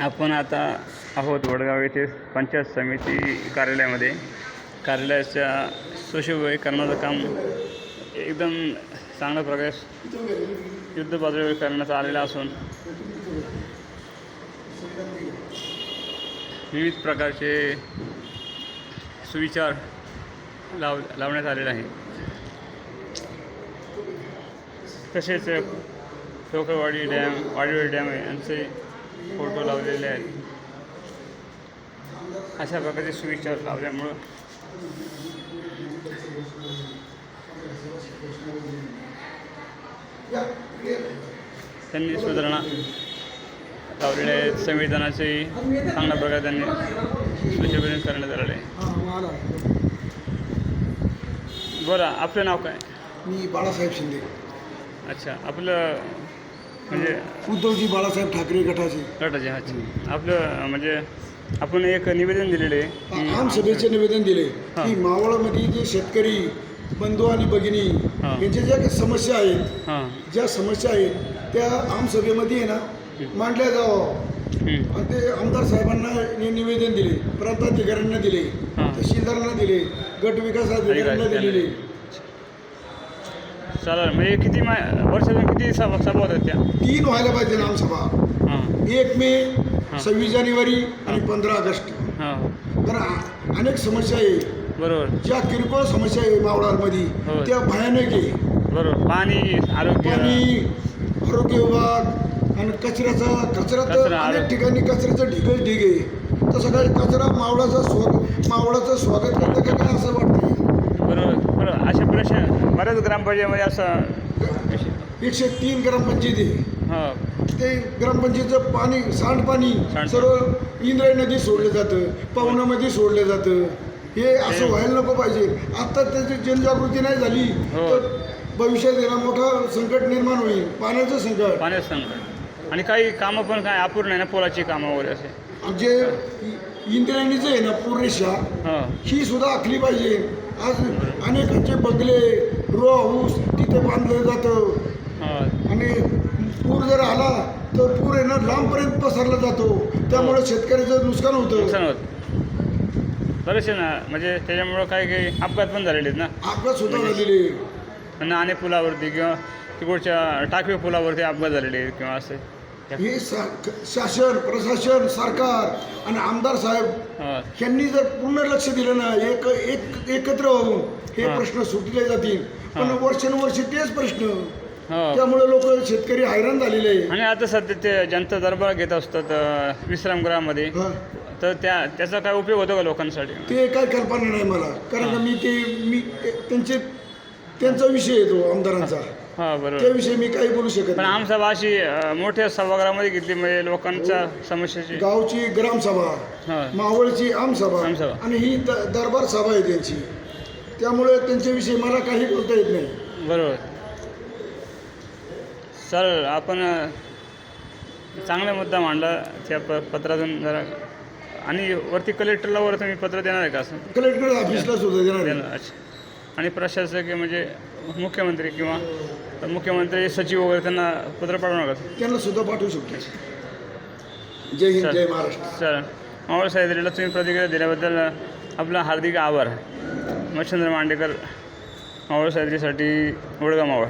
आपण आता आहोत वडगाव येथे पंचायत समिती कार्यालयामध्ये. कार्यालयाच्या सुशोभीकरणाचं काम एकदम चांगल्या प्रकारे युद्ध पातळीवर करण्यात आलेला असून विविध प्रकारचे सुविचार लाव लावण्यात आलेले आहे तसेच टोकरवाडी डॅम वाडीवाडी डॅम यांचे फोटो लावलेले आहेत. अशा प्रकारचे सुविचार लावल्यामुळं त्यांनी सुधारणा लावलेल्या आहेत. संविधानाचेही चांगल्या प्रकारे त्यांनी सुशोभीकरण करण्यात आलेलं आहे. बरं आपलं नाव काय? मी बाळासाहेब शिंदे. अच्छा आपलं म्हणजे उद्धवजी बाळासाहेब ठाकरे गटाचे गटाचे अच्छा आपलं म्हणजे आपण एक निवेदन दिलेले आमसभेचे निवेदन दिले. की मावळामध्ये जे शेतकरी बंधू आणि भगिनी. यांच्या ज्या काही समस्या आहेत हां ज्या समस्या आहेत त्या आमसभेमध्ये आहे ना मांडल्या जावं. आणि ते आमदार साहेबांना निवेदन दिले प्रांताधिकाऱ्यांना दिले. तहसीलदारांना दिले गट विकास अधिकाऱ्यांना दिलेले चालेल म्हणजे किती मा वर्षातून किती सभा सभा होतात त्या? तीन व्हायला पाहिजे ना आमसभा. हां. एक मे. सव्वीस जानेवारी आणि पंधरा ऑगस्ट. हां. तर आ- अनेक समस्या आहे. बरोबर. ज्या किरकोळ समस्या आहे मावळांमध्ये. त्या भयानक आहे. बरोबर. पाणी आरोग्य. पाणी आरोग्य विभाग आणि कचऱ्याचा कचरा तर कचरा, अनेक आरोग्य. ठिकाणी कचऱ्याचं ढिगच ढिग आहे. तसं काही कचरा मावळाचं स्वागत मावळाचं स्वागत करतं का काय असं वाटतं? अशा प्रश्न बऱ्याच ग्रामपंचायतीमध्ये असं एकशे तीन ग्रामपंचायती. हां ते ग्रामपंचायतीचं पाणी सांडपाणी. सर्व इंद्रायणी नदी सोडलं जातं पवनामध्ये सोडलं जातं हे असं व्हायला नको पाहिजे आता त्याची जनजागृती नाही झाली हो. तर भविष्यात याला मोठं संकट निर्माण होईल पाण्याचं संकट पाण्याचं संकट आणि काही कामं पण काय अपूर्ण आहे ना पोलाची कामं वगैरे असे जे इंद्रायणीचं आहे ना पूर्णेशा हां. ही सुद्धा आखली पाहिजे. आज अनेकांचे बंगले रो हाऊस तिथे बांधलं जातं. हां. आणि पूर जर आला तर पूर आहे ना लांबपर्यंत पसरला जातो. त्यामुळे शेतकऱ्याचं नुकसान होतं. बरेचसे ना म्हणजे त्याच्यामुळं काही काही अपघात पण झालेले आहेत ना. अपघात सुद्धा झालेले नाणे पुलावरती किंवा तिकडच्या टाकवे पुलावरती अपघात झालेले आहेत किंवा असे. हे शासन प्रशासन सरकार आणि आमदार साहेब यांनी जर पूर्ण लक्ष दिलं ना एक एक एकत्र होऊन हे. प्रश्न सुटले जातील. पण. वर्षानुवर्षे तेच प्रश्न. हो. त्यामुळे लोक शेतकरी हैराण झालेले आहे आणि आता सध्या ते जनता दरबार घेत असतात विश्रामगृहामध्ये. तर त्या त्याचा काय उपयोग होतो का लोकांसाठी? ते काय कल्पना नाही मला. कारण मी ते मी त्यांचे त्यांचा विषय येतो आमदारांचा. हां बरोबर. त्याविषयी मी काही बोलू शकत पण नाही. आमसभा अशी अं, मोठ्या सभागृहामध्ये घेतली म्हणजे लोकांच्या समस्याची. गावची ग्रामसभा हां. मावळची आमसभा आमसभा. आणि ही द- दरबार सभा आहे त्यांची. त्यामुळे त्यांच्याविषयी मला काही बोलता येत नाही. बरोबर. चालेल आपण अं, चांगला मुद्दा मांडला त्या प पत्रातून जरा. आणि वरती कलेक्टरला वर तुम्ही पत्र देणार आहे का असं? कलेक्टर ऑफिसला सुद्धा देणार आहे. देणार अच्छा. आणि प्रशासकीय म्हणजे मुख्यमंत्री किंवा मुख्यमंत्री सचिव वगैरे त्यांना पत्र पाठवणार का? त्यांना सुद्धा पाठवू शकतो. जय हिंद जय महाराष्ट्र. सर मावळ साहेबरीला तुम्ही प्रतिक्रिया दिल्याबद्दल आपला हार्दिक आभार. मच्छंद्र मांडेकर मावळ साहेबरीसाठी वडगाव मावळ.